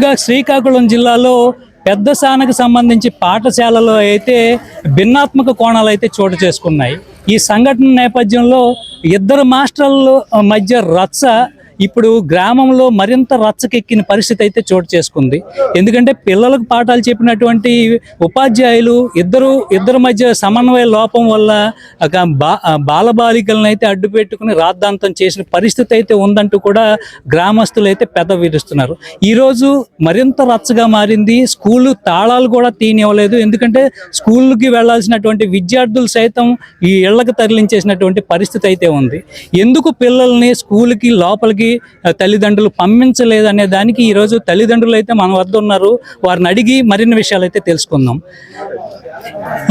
ముఖ్యంగా శ్రీకాకుళం జిల్లాలో పెద్ద సానకు సంబంధించి పాఠశాలలో అయితే భిన్నాత్మక కోణాలు అయితే చోటు చేసుకున్నాయి. ఈ సంఘటన నేపథ్యంలో ఇద్దరు మాస్టర్ల మధ్య రచ్చ ఇప్పుడు గ్రామంలో మరింత రచ్చకెక్కిన పరిస్థితి అయితే చోటు చేసుకుంది. ఎందుకంటే పిల్లలకు పాఠాలు చెప్పినటువంటి ఉపాధ్యాయులు ఇద్దరు ఇద్దరి మధ్య సమన్వయ లోపం వల్ల ఒక బా బాలబాలికలను అయితే అడ్డు పెట్టుకుని రాద్ధాంతం చేసిన పరిస్థితి అయితే ఉందంటూ కూడా గ్రామస్తులు అయితే పెద్ద విరుస్తున్నారు. ఈరోజు మరింత రచ్చగా మారింది. స్కూళ్ళు తాళాలు కూడా తీనివ్వలేదు. ఎందుకంటే స్కూళ్ళకి వెళ్ళాల్సినటువంటి విద్యార్థులు సైతం ఈ ఇళ్ళకు తరలించేసినటువంటి పరిస్థితి అయితే ఉంది. ఎందుకు పిల్లల్ని స్కూల్కి లోపలికి తల్లిదండ్రులు పంపించలేదు అనే దానికి ఈరోజు తల్లిదండ్రులు అయితే మన వద్ద ఉన్నారు. వారిని అడిగి మరిన్ని విషయాలు అయితే తెలుసుకుందాం.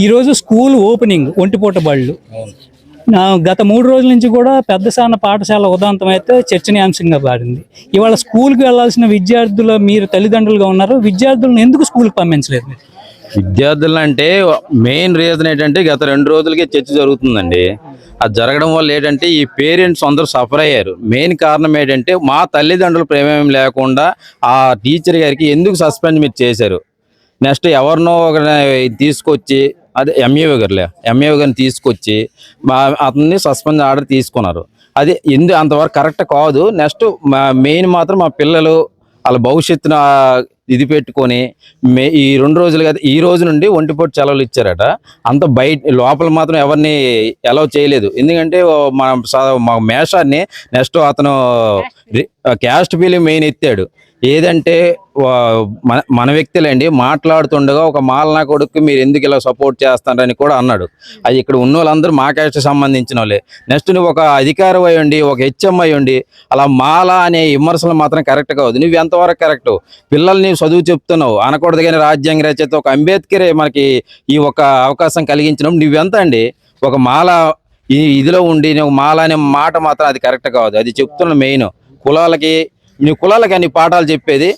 ఈరోజు స్కూల్ ఓపెనింగ్ ఒంటిపూట బళ్ళు. గత మూడు రోజుల నుంచి కూడా పెద్ద సాన పాఠశాల ఉదాంతం అయితే చర్చనీయాంశంగా మారింది. ఇవాళ స్కూల్కి వెళ్ళాల్సిన విద్యార్థుల మీరు తల్లిదండ్రులుగా ఉన్నారు. విద్యార్థులను ఎందుకు స్కూల్కి పంపించలేదు మీరు? విద్యార్థులు అంటే మెయిన్ రీజన్ ఏంటంటే గత రెండు రోజులకే చర్చ జరుగుతుందండి. అది జరగడం వల్ల ఏంటంటే ఈ పేరెంట్స్ అందరూ సఫర్ అయ్యారు. మెయిన్ కారణం ఏంటంటే మా తల్లిదండ్రుల ప్రేమేం లేకుండా ఆ టీచర్ గారికి ఎందుకు సస్పెండ్ మీరు చేశారు? నెక్స్ట్ ఎవరినో ఒకరిని తీసుకొచ్చి అదే ఎంఏఓ గారులే ఎంఏఓ గారిని తీసుకొచ్చి మా అతన్ని సస్పెండ్ ఆర్డర్ తీసుకున్నారు. అది ఎందు అంతవరకు కరెక్ట్ కాదు. నెక్స్ట్ మెయిన్ మాత్రం మా పిల్లలు వాళ్ళ భవిష్యత్తును ఇది పెట్టుకొని మే ఈ రెండు రోజులు కదా ఈ రోజు నుండి ఒంటిపొట్టు సెలవులు ఇచ్చారట. అంత బయట లోపల మాత్రం ఎవరిని అలౌ చేయలేదు. ఎందుకంటే మన మా మేషాన్ని నెక్స్ట్ అతను క్యాస్ట్ ఫీలింగ్ మెయిన్ ఎత్తాడు. ఏదంటే వా- మన మన వ్యక్తులండి మాట్లాడుతుండగా ఒక మాలనా కొడుకు మీరు ఎందుకు ఇలా సపోర్ట్ చేస్తారని కూడా అన్నాడు. అది ఇక్కడ ఉన్న వాళ్ళందరూ మా క్యాస్ట్ సంబంధించిన వాళ్ళే. నెక్స్ట్ నువ్వు ఒక అధికారం అయ్యండి ఒక హెచ్ఎం అయ్యండి అలా మాల అనే విమర్శలు మాత్రం కరెక్ట్ కాదు. నువ్వు ఎంతవరకు కరెక్ట్ పిల్లల్ని చదువు చెప్తున్నావు అనకూడదు కానీ రాజ్యాంగ రచయిత ఒక అంబేద్కరే మనకి ఈ ఒక అవకాశం కలిగించినప్పుడు నువ్వెంత అండి? ఒక మాల ఈ ఇదిలో ఉండి నువ్వు మాల అనే మాట మాత్రం అది కరెక్ట్ కాదు. అది చెప్తున్న మెయిన్. కులాలకి నీ కులాలకి అన్ని పాఠాలు చెప్పేది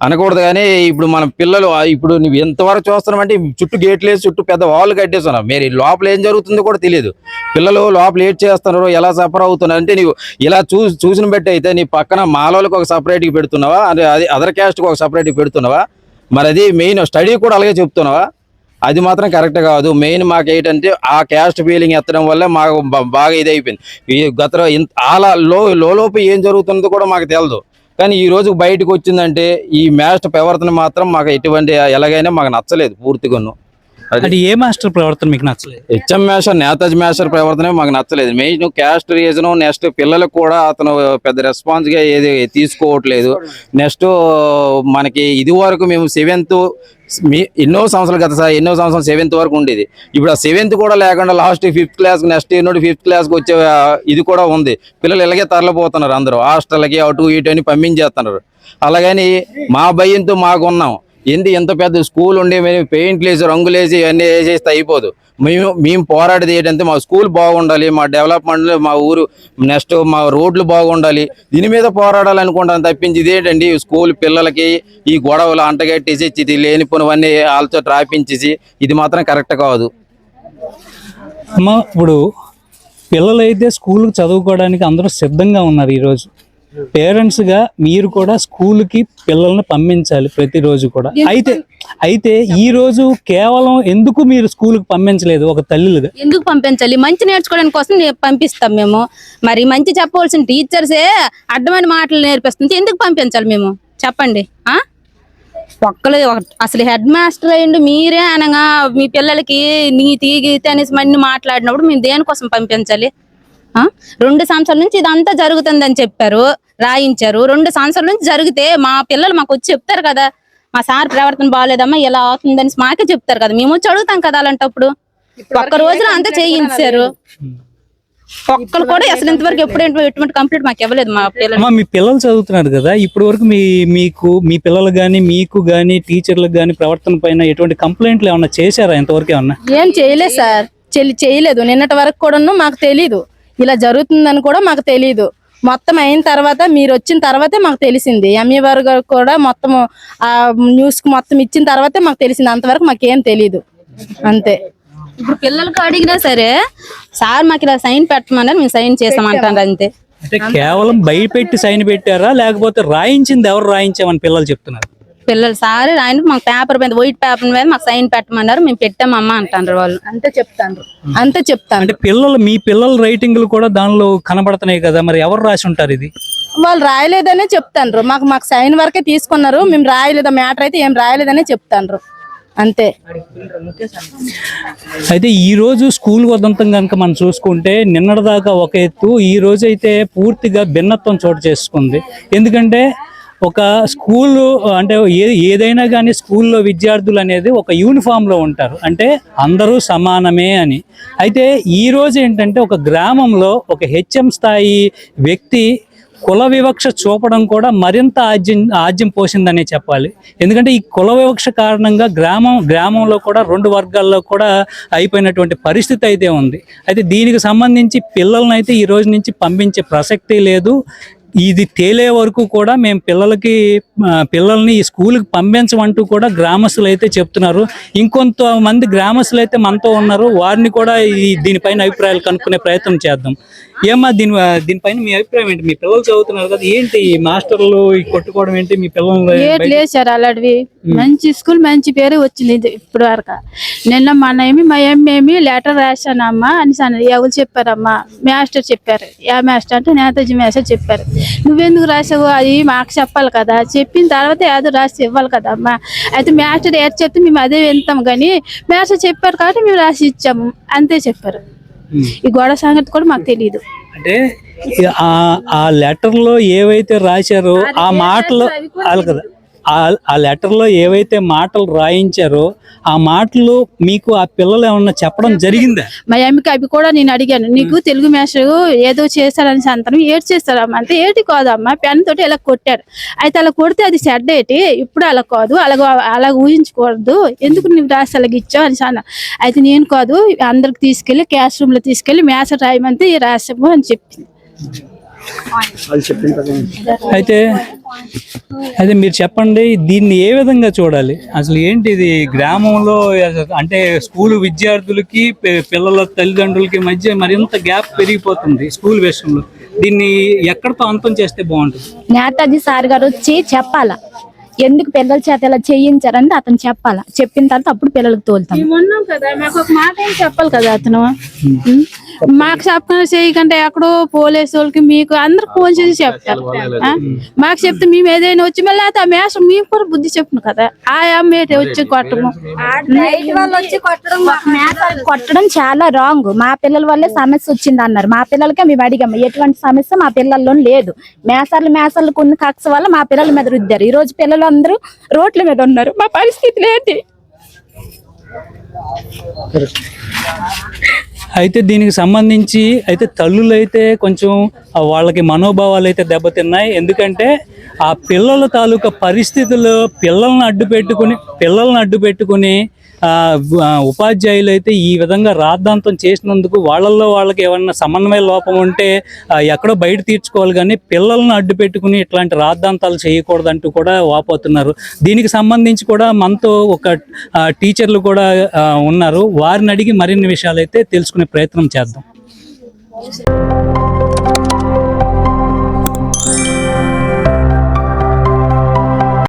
అనకూడదు కానీ ఇప్పుడు మన పిల్లలు ఇప్పుడు నువ్వు ఎంతవరకు చూస్తున్నావంటే చుట్టూ గేట్లు వేసి చుట్టూ పెద్ద వాళ్ళు కట్టేస్తున్నావు మీరు లోపల ఏం జరుగుతుందో కూడా తెలియదు. పిల్లలు లోపల ఏడ్ చేస్తున్నారు ఎలా సఫర్ అవుతున్నారు అంటే నీవు ఇలా చూ చూసిన బట్టి అయితే నీ పక్కన మాలోళ్ళకి ఒక సపరేట్గా పెడుతున్నావా? అదే అది అదర్ క్యాస్ట్కి ఒక సపరేట్గా పెడుతున్నావా? మరి అది మెయిన్ స్టడీ కూడా అలాగే చెప్తున్నావా? అది మాత్రం కరెక్ట్ కాదు. మెయిన్ మాకు ఏంటంటే ఆ క్యాస్ట్ ఫీలింగ్ ఎత్తడం వల్ల మాకు బాగా ఇది అయిపోయింది. ఈ గత ఇంత అలా లో లోపు ఏం జరుగుతుందో కూడా మాకు తెలియదు కానీ ఈ రోజు బయటకు వచ్చిందంటే ఈ మ్యాస్ట్ ప్రవర్తన మాత్రం మాకు ఎటువంటి ఎలాగైనా మాకు నచ్చలేదు పూర్తిగాను. అది అంటే ఏ మాస్టర్ ప్రవర్తన మీకు నచ్చలేదు? హెచ్ఎం మేషర్ నేతాజీ మేషర్ ప్రవర్తన మాకు నచ్చలేదు. మెయిన్ క్యాస్ట్ రీజన్ నెక్స్ట్ పిల్లలకు కూడా అతను పెద్ద రెస్పాన్స్గా ఏది తీసుకోవట్లేదు. నెక్స్ట్ మనకి ఇది వరకు మేము సెవెంత్ మీ ఎన్నో సంవత్సరాలు గత సార్ ఎన్నో సంవత్సరాలు సెవెంత్ వరకు ఉండేది. ఇప్పుడు ఆ సెవెంత్ కూడా లేకుండా last fifth class next year నుండి ఫిఫ్త్ క్లాస్కి వచ్చే ఇది కూడా ఉంది. పిల్లలు ఇలాగే తరలిపోతున్నారు అందరూ. హాస్టల్కి అటు ఇటు అని పంపించేస్తున్నారు. అలాగని మా భయంతో మాకు ఉన్నాం. ఏంది ఎంత పెద్ద స్కూల్ ఉండి మేము పెయింట్లు వేసి రంగులు వేసి ఇవన్నీ వేసేస్తే అయిపోదు. మేము మేము పోరాడేది ఏంటంటే మా స్కూల్ బాగుండాలి మా డెవలప్మెంట్ మా ఊరు నెక్స్ట్ మా రోడ్లు బాగుండాలి. దీని మీద పోరాడాలనుకుంటాను తప్పించి ఇదేంటండి? స్కూల్ పిల్లలకి ఈ గొడవలు అంటగట్టేసి ఇది లేనిపోనివన్నీ వాళ్ళతో ట్రాపించేసి ఇది మాత్రం కరెక్ట్ కాదు. అమ్మ ఇప్పుడు పిల్లలైతే స్కూల్కి చదువుకోవడానికి అందరూ సిద్ధంగా ఉన్నారు ఈరోజు. పేరెంట్స్గా మీరు కూడా స్కూల్కి పిల్లల్ని పంపించాలి ప్రతిరోజు కూడా. అయితే అయితే ఈ రోజు కేవలం ఎందుకు మీరు స్కూల్కి పంపించలేదు ఒక తల్లులుగా? ఎందుకు పంపించాలి? మంచి నేర్చుకోవడానికి కోసం నే- పంపిస్తాం మేము. మరి మంచి చెప్పవలసిన టీచర్సే అడ్డమైన మాటలు నేర్పిస్తుంది. ఎందుకు పంపించాలి మేము? చెప్పండి. ఆ? ఒక్కరు ఒక- అసలు హెడ్ మాస్టర్ అయ్యండి మీరే అనగా మీ పిల్లలకి నీతి గీతి అనేసి మన్ని మాట్లాడినప్పుడు మేము దేనికోసం పంపించాలి? రెండు సంవత్సరాల నుంచి ఇదంతా జరుగుతుందని చెప్పారు రాయించారు. రెండు సంవత్సరాల నుంచి జరిగితే మా పిల్లలు మాకు వచ్చి చెప్తారు కదా మా సార్ ప్రవర్తన బాగాలేదమ్మా ఇలా అవుతుందని మాకే చెప్తారు కదా. మేము వచ్చి అడుగుతాం కదా అలాంటప్పుడు. ఒక్క రోజులో అంతా చేయించారు. ఒక్కరు కూడా అసలు ఇంతవరకు ఎప్పుడు ఎటువంటి కంప్లీట్ మాకు ఇవ్వలేదు మా పిల్లలు. అమ్మా మీ పిల్లలు చదువుతున్నారు కదా ఇప్పటి వరకు మీ మీకు మీ పిల్లలు కానీ మీకు కానీ టీచర్లకు కానీ ప్రవర్తన పైన ఎటువంటి కంప్లైంట్లు ఏమన్నా చేశారా ఇంతవరకు ఏమన్నా? ఏం చేయలేదు సార్. చెల్లి చేయలేదు. నిన్నటి వరకు కూడాను మాకు తెలీదు. ఇలా జరుగుతుందని కూడా మాకు తెలీదు. మొత్తం అయిన తర్వాత మీరు వచ్చిన తర్వాతే మాకు తెలిసింది. ఎంఈ వారు గారు కూడా మొత్తం ఆ న్యూస్కి మొత్తం ఇచ్చిన తర్వాతే మాకు తెలిసింది. అంతవరకు మాకేం తెలీదు. అంతే. ఇప్పుడు పిల్లలకు అడిగినా సరే సార్ మాకు ఇలా సైన్ పెట్టమన్నారు మేము సైన్ చేసామంటారు అంతే. అంటే కేవలం భయపెట్టి సైన్ పెట్టారా? లేకపోతే రాయించింది ఎవరు రాయించామని పిల్లలు చెప్తున్నారు? పిల్లలు సార్ ఆయన మాకు పేపర్ మీద వైట్ పేపర్ మీద మాకు సైన్ పెట్టమన్నారు మేము పెట్టామమ్మా అంటారు వాళ్ళు. అంతే చెప్తాను అంతే చెప్తాను అంటే పిల్లలు మీ పిల్లల రైటింగ్లు కూడా దానిలో కనబడుతున్నాయి కదా మరి ఎవరు రాసి ఉంటారు ఇది? వాళ్ళు రాయలేదనే చెప్తాండ్రు. మాకు మాకు సైన్ వరకే తీసుకున్నారు మేము రాయలేదు మ్యాటర్ అయితే ఏం రాయలేదనే చెప్తాండ్రు. అంతే. అయితే ఈ రోజు స్కూల్ వదంతం కనుక మనం చూసుకుంటే నిన్నటిదాకా ఒక ఎత్తు ఈ రోజు అయితే పూర్తిగా భిన్నత్వం చోటు చేసుకుంది. ఎందుకంటే ఒక స్కూల్ అంటే ఏ ఏదైనా కానీ స్కూల్లో విద్యార్థులు అనేది ఒక యూనిఫామ్లో ఉంటారు. అంటే అందరూ సమానమే అని. అయితే ఈ రోజు ఏంటంటే ఒక గ్రామంలో ఒక హెచ్ఎం స్థాయి వ్యక్తి కుల వివక్ష చూపడం కూడా మరింత ఆజ్యం ఆజ్యం పోసిందనే చెప్పాలి. ఎందుకంటే ఈ కుల వివక్ష కారణంగా గ్రామం గ్రామంలో కూడా రెండు వర్గాల్లో కూడా అయిపోయినటువంటి పరిస్థితి అయితే ఉంది. అయితే దీనికి సంబంధించి పిల్లల్ని అయితే ఈ రోజు నుంచి పంపించే ప్రసక్తి లేదు. ఇది తేలే వరకు కూడా మేము పిల్లలకి పిల్లల్ని ఈ స్కూల్కి పంపించమంటూ కూడా గ్రామస్తులు అయితే చెప్తున్నారు. ఇంకొంతమంది గ్రామస్తులు అయితే మనతో ఉన్నారు. వారిని కూడా ఈ దీనిపైన అభిప్రాయాలు కనుక్కునే ప్రయత్నం చేద్దాం. ఏమ్మా దీని దీనిపైన మీ అభిప్రాయం ఏంటి? మీ పిల్లలు చదువుతున్నారు కదా ఏంటి మాస్టర్లు కొట్టుకోవడం ఏంటి? మీ పిల్లలు లేదు సార్ అలాంటివి. మంచి స్కూల్ మంచి పేరు వచ్చింది ఇప్పుడు వరకు నిన్న మన ఏమి మా ఏమి ఏమి లెటర్ రాశానమ్మా అని అన్నది ఎవరు చెప్పారమ్మా. మాస్టర్ చెప్పారు. యా మాస్టర్ అంటే నేతాజీ మాస్టర్ చెప్పారు. నువ్వెందుకు రాసావు? అది మాకు చెప్పాలి కదా. చెప్పిన తర్వాత ఏదో రాసి ఇవ్వాలి కదా అమ్మా. అయితే మాస్టర్ ఏది చెప్తే మేము అదే వింటాం కానీ మాస్టర్ చెప్పారు కాబట్టి మేము రాసి ఇచ్చాము. అంతే చెప్పారు. ఈ గొడవ సంగతి కూడా మాకు తెలియదు అంటే ఆ లెటర్లో ఏవైతే రాశారో ఆ మాటలు వాళ్ళు కదా. ఆ ఆ లెటర్లో ఏవైతే మాటలు రాయించారో ఆ మాటలు మీకు ఆ పిల్లలు ఏమన్నా చెప్పడం జరిగిందా? మా అమ్మకి అవి కూడా నేను అడిగాను. నీకు తెలుగు మాస్టర్ ఏదో చేశారని సంతనం ఏడు చేస్తారమ్మా అంటే ఏటి కాదమ్మా. పెన్ తోటి ఇలా కొట్టారు అయితే అలా కొడితే అది చెడ్డ ఏంటి? ఇప్పుడు అలా కాదు. అలాగ అలా ఊహించకూడదు ఎందుకు నువ్వు రాసి అలాగ ఇచ్చావు అని అన్న. అయితే నేను కాదు అందరికి రూమ్లో తీసుకెళ్ళి మ్యాథ్స్ రాయమంటే రాసాము అని చెప్పింది. అయితే అయితే మీరు చెప్పండి దీన్ని ఏ విధంగా చూడాలి? అసలు ఏంటి ఇది గ్రామంలో అంటే స్కూల్ విద్యార్థులకి పిల్లల తల్లిదండ్రులకి మధ్య మరింత గ్యాప్ పెరిగిపోతుంది స్కూల్ విషయంలో. దీన్ని ఎక్కడితో అంతం చేస్తే బాగుంటుంది? నేతాజీ సార్ గారు వచ్చి చెప్పాలా. ఎందుకు పిల్లల చేత ఇలా చేయించారని అతను చెప్పాలా. చెప్పిన తర్వాత అప్పుడు పిల్లలకు తోలుతాం. కదా మాకు ఒక మాట ఏం చెప్పాలి కదా అతను? మాకు చెప్పకుండా చేయకంటే ఎక్కడో పోలీసు వాళ్ళకి మీకు అందరు ఫోన్ చేసి చెప్తారు. ఆ? మాకు చెప్తే మేము ఏదైనా వచ్చి మళ్ళీ ఆ మేసం మేము కూడా బుద్ధి చెప్పును కదా. ఆ అమ్మ వచ్చి కొట్టము కొట్టడం. చాలా రాంగ్. మా పిల్లల వల్లే సమస్య వచ్చింది అన్నారు మా పిల్లలకే మేము అడిగాము ఎటువంటి సమస్య మా పిల్లల్లో లేదు. మేసార్లు మేసార్లు కొన్ని కక్ష వల్ల మా పిల్లల మీద రుద్దారు. ఈ రోజు పిల్లలు అందరూ రోడ్ల మీద ఉన్నారు. మా పరిస్థితులు ఏంటి? అయితే దీనికి సంబంధించి అయితే తల్లులు అయితే కొంచెం వాళ్ళకి మనోభావాలు అయితే దెబ్బతిన్నాయి. ఎందుకంటే ఆ పిల్లల తాలూకా పరిస్థితులు పిల్లల్ని అడ్డు పెట్టుకుని పిల్లల్ని అడ్డు పెట్టుకుని ఉపాధ్యాయులు అయితే ఈ విధంగా రాద్ధాంతం చేసినందుకు వాళ్ళల్లో వాళ్ళకి ఏమన్నా సమన్వయ లోపం ఉంటే ఎక్కడో బయట తీర్చుకోవాలి. కానీ పిల్లల్ని అడ్డు పెట్టుకుని ఇట్లాంటి రాద్ధాంతాలు చేయకూడదంటూ కూడా వాపోతున్నారు. దీనికి సంబంధించి కూడా మనతో ఒక టీచర్లు కూడా ఉన్నారు. వారిని అడిగి మరిన్ని విషయాలు అయితే తెలుసుకునే ప్రయత్నం చేద్దాం.